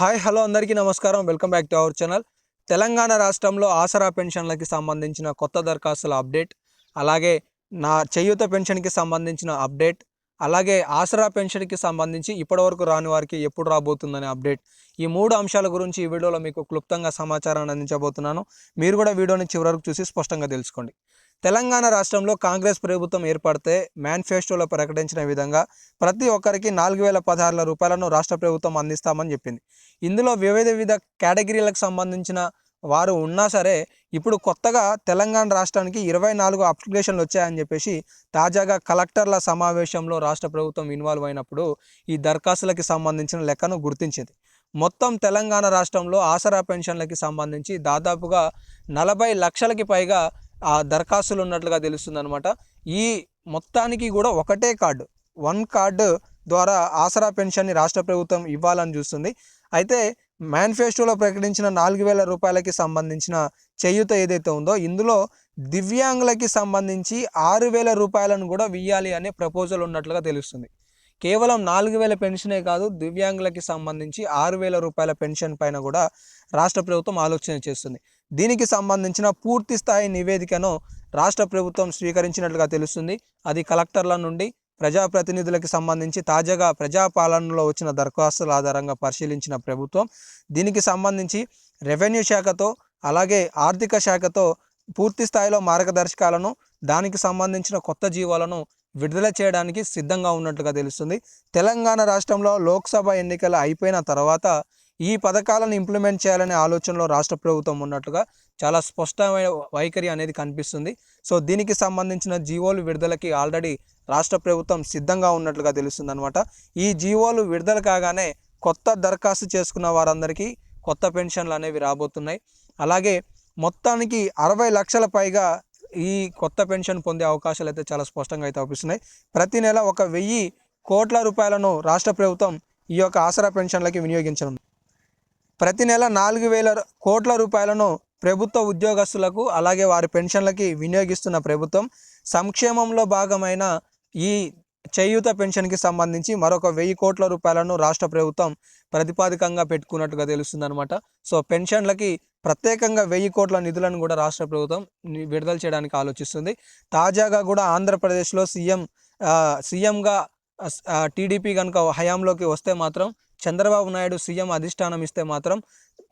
Hi hello అందరికీ నమస్కారం. Welcome back to our channel. Telangana రాష్ట్రంలో ఆసరా పెన్షన్లకి సంబంధించిన కొత్త దరఖాస్తుల అప్డేట్ అలాగే నా చేయూత పెన్షన్కి సంబంధించిన అప్డేట్ అలాగే ఆసరా పెన్షన్కి సంబంధించి ఇప్పటివరకు రాని వారికి ఎప్పుడు రాబోతుందనే అప్డేట్. ఈ మూడు అంశాల గురించి ఈ వీడియోలో మీకు క్లుప్తంగా సమాచారాన్ని అందించబోతున్నాను. మీరు కూడా వీడియోని చివరి వరకు చూసి స్పష్టంగా తెలుసుకోండి. తెలంగాణ రాష్ట్రంలో కాంగ్రెస్ ప్రభుత్వం ఏర్పడితే మేనిఫెస్టోలో ప్రకటించిన విధంగా ప్రతి ఒక్కరికి నాలుగు వేల పదహారుల రూపాయలను రాష్ట్ర ప్రభుత్వం అందిస్తామని చెప్పింది. ఇందులో వివిధ వివిధ కేటగిరీలకు సంబంధించిన వారు ఉన్నా సరే ఇప్పుడు కొత్తగా తెలంగాణ రాష్ట్రానికి ఇరవై నాలుగు అప్లికేషన్లు వచ్చాయని చెప్పేసి తాజాగా కలెక్టర్ల సమావేశంలో రాష్ట్ర ప్రభుత్వం ఇన్వాల్వ్ అయినప్పుడు ఈ దరఖాస్తులకి సంబంధించిన లెక్కను గుర్తించింది. మొత్తం తెలంగాణ రాష్ట్రంలో ఆసరా పెన్షన్లకి సంబంధించి దాదాపుగా నలభై లక్షలకి పైగా దరఖాస్తులు ఉన్నట్లుగా తెలుస్తుందన్నమాట. ఈ మొత్తానికి కూడా ఒకటే కార్డు. వన్ కార్డు ద్వారా ఆసరా పెన్షన్ని రాష్ట్ర ప్రభుత్వం ఇవ్వాలని చూస్తుంది. అయితే మేనిఫెస్టోలో ప్రకటించిన నాలుగు వేల రూపాయలకి సంబంధించిన చేయూత ఏదైతే ఉందో ఇందులో దివ్యాంగులకి సంబంధించి ఆరు వేల రూపాయలను కూడా వెయ్యాలి అనే ప్రపోజల్ ఉన్నట్లుగా తెలుస్తుంది. కేవలం నాలుగు వేల పెన్షనే కాదు దివ్యాంగులకి సంబంధించి ఆరు వేల రూపాయల పెన్షన్ పైన కూడా రాష్ట్ర ప్రభుత్వం ఆలోచన చేస్తుంది. దీనికి సంబంధించిన పూర్తి స్థాయి నివేదికను రాష్ట్ర ప్రభుత్వం స్వీకరించినట్లుగా తెలుస్తుంది. అది కలెక్టర్ల నుండి ప్రజాప్రతినిధులకు సంబంధించి తాజాగా ప్రజాపాలనలో వచ్చిన దరఖాస్తుల ఆధారంగా పరిశీలించిన ప్రభుత్వం. దీనికి సంబంధించి రెవెన్యూ శాఖతో అలాగే ఆర్థిక శాఖతో పూర్తి స్థాయిలో మార్గదర్శకాలను దానికి సంబంధించిన కొత్త జీవాలను విడుదల చేయడానికి సిద్ధంగా ఉన్నట్లుగా తెలుస్తుంది. తెలంగాణ రాష్ట్రంలో లోక్సభ ఎన్నికలు అయిపోయిన తర్వాత ఈ పథకాలను ఇంప్లిమెంట్ చేయాలనే ఆలోచనలో రాష్ట్ర ప్రభుత్వం ఉన్నట్లుగా చాలా స్పష్టమైన వైఖరి అనేది కనిపిస్తుంది. సో దీనికి సంబంధించిన జీవోలు విడుదలకి ఆల్రెడీ రాష్ట్ర ప్రభుత్వం సిద్ధంగా ఉన్నట్లుగా తెలుస్తుంది అనమాట ఈ జీవోలు విడుదల కాగానే కొత్త దరఖాస్తు చేసుకున్న వారందరికీ కొత్త పెన్షన్లు అనేవి రాబోతున్నాయి. అలాగే మొత్తానికి అరవై లక్షల పైగా ఈ కొత్త పెన్షన్ పొందే అవకాశాలు అయితే చాలా స్పష్టంగా అయితే అవుపిస్తున్నాయి ప్రతి నెల ఒక వెయ్యి కోట్ల రూపాయలను రాష్ట్ర ప్రభుత్వం ఈ యొక్క ఆసరా పెన్షన్లకి వినియోగించనుంది. ప్రతి నెల నాలుగు వేల కోట్ల రూపాయలను ప్రభుత్వ ఉద్యోగస్తులకు అలాగే వారి పెన్షన్లకి వినియోగిస్తున్న ప్రభుత్వం సంక్షేమంలో భాగమైన ఈ చేయూత పెన్షన్కి సంబంధించి మరొక వెయ్యి కోట్ల రూపాయలను రాష్ట్ర ప్రభుత్వం ప్రతిపాదికంగా పెట్టుకున్నట్టుగా తెలుస్తుందన్నమాట. సో పెన్షన్లకి ప్రత్యేకంగా వెయ్యి కోట్ల నిధులను కూడా రాష్ట్ర ప్రభుత్వం విడుదల చేయడానికి ఆలోచిస్తుంది. తాజాగా కూడా ఆంధ్రప్రదేశ్లో సీఎం సీఎంగా టీడీపీ కనుక హయాంలోకి వస్తే మాత్రం చంద్రబాబు నాయుడు సీఎం అధిష్టానం ఇస్తే మాత్రం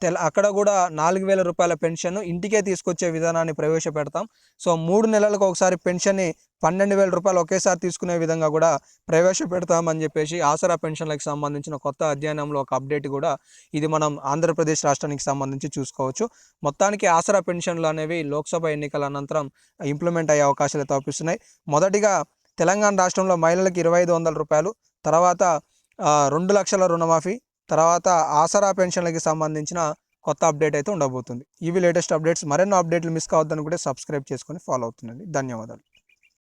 తెల అక్కడ కూడా నాలుగు వేల రూపాయల పెన్షన్ ఇంటికే తీసుకొచ్చే విధానాన్ని ప్రవేశపెడతాం. సో మూడు నెలలకు ఒకసారి పెన్షన్ని పన్నెండు వేల రూపాయలు ఒకేసారి తీసుకునే విధంగా కూడా ప్రవేశపెడతామని చెప్పేసి ఆసరా పెన్షన్లకు సంబంధించిన కొత్త అధ్యయనంలో ఒక అప్డేట్ కూడా ఇది మనం ఆంధ్రప్రదేశ్ రాష్ట్రానికి సంబంధించి చూసుకోవచ్చు. మొత్తానికి ఆసరా పెన్షన్లు అనేవి లోక్సభ ఎన్నికల అనంతరం ఇంప్లిమెంట్ అయ్యే అవకాశాలు అయితే మొదటిగా తెలంగాణ రాష్ట్రంలో మహిళలకు ఇరవై ఐదు వందల రూపాయలు తర్వాత రెండు లక్షల రుణమాఫీ తర్వాత ఆసరా పెన్షన్లకి సంబంధించిన కొత్త అప్డేట్ అయితే ఉండబోతుంది. ఇవి లేటెస్ట్ అప్డేట్స్ మరెన్నో అప్డేట్లు మిస్ కావద్దనుకుంటే సబ్స్క్రైబ్ చేసుకొని ఫాలో అవుతుండండి. ధన్యవాదాలు.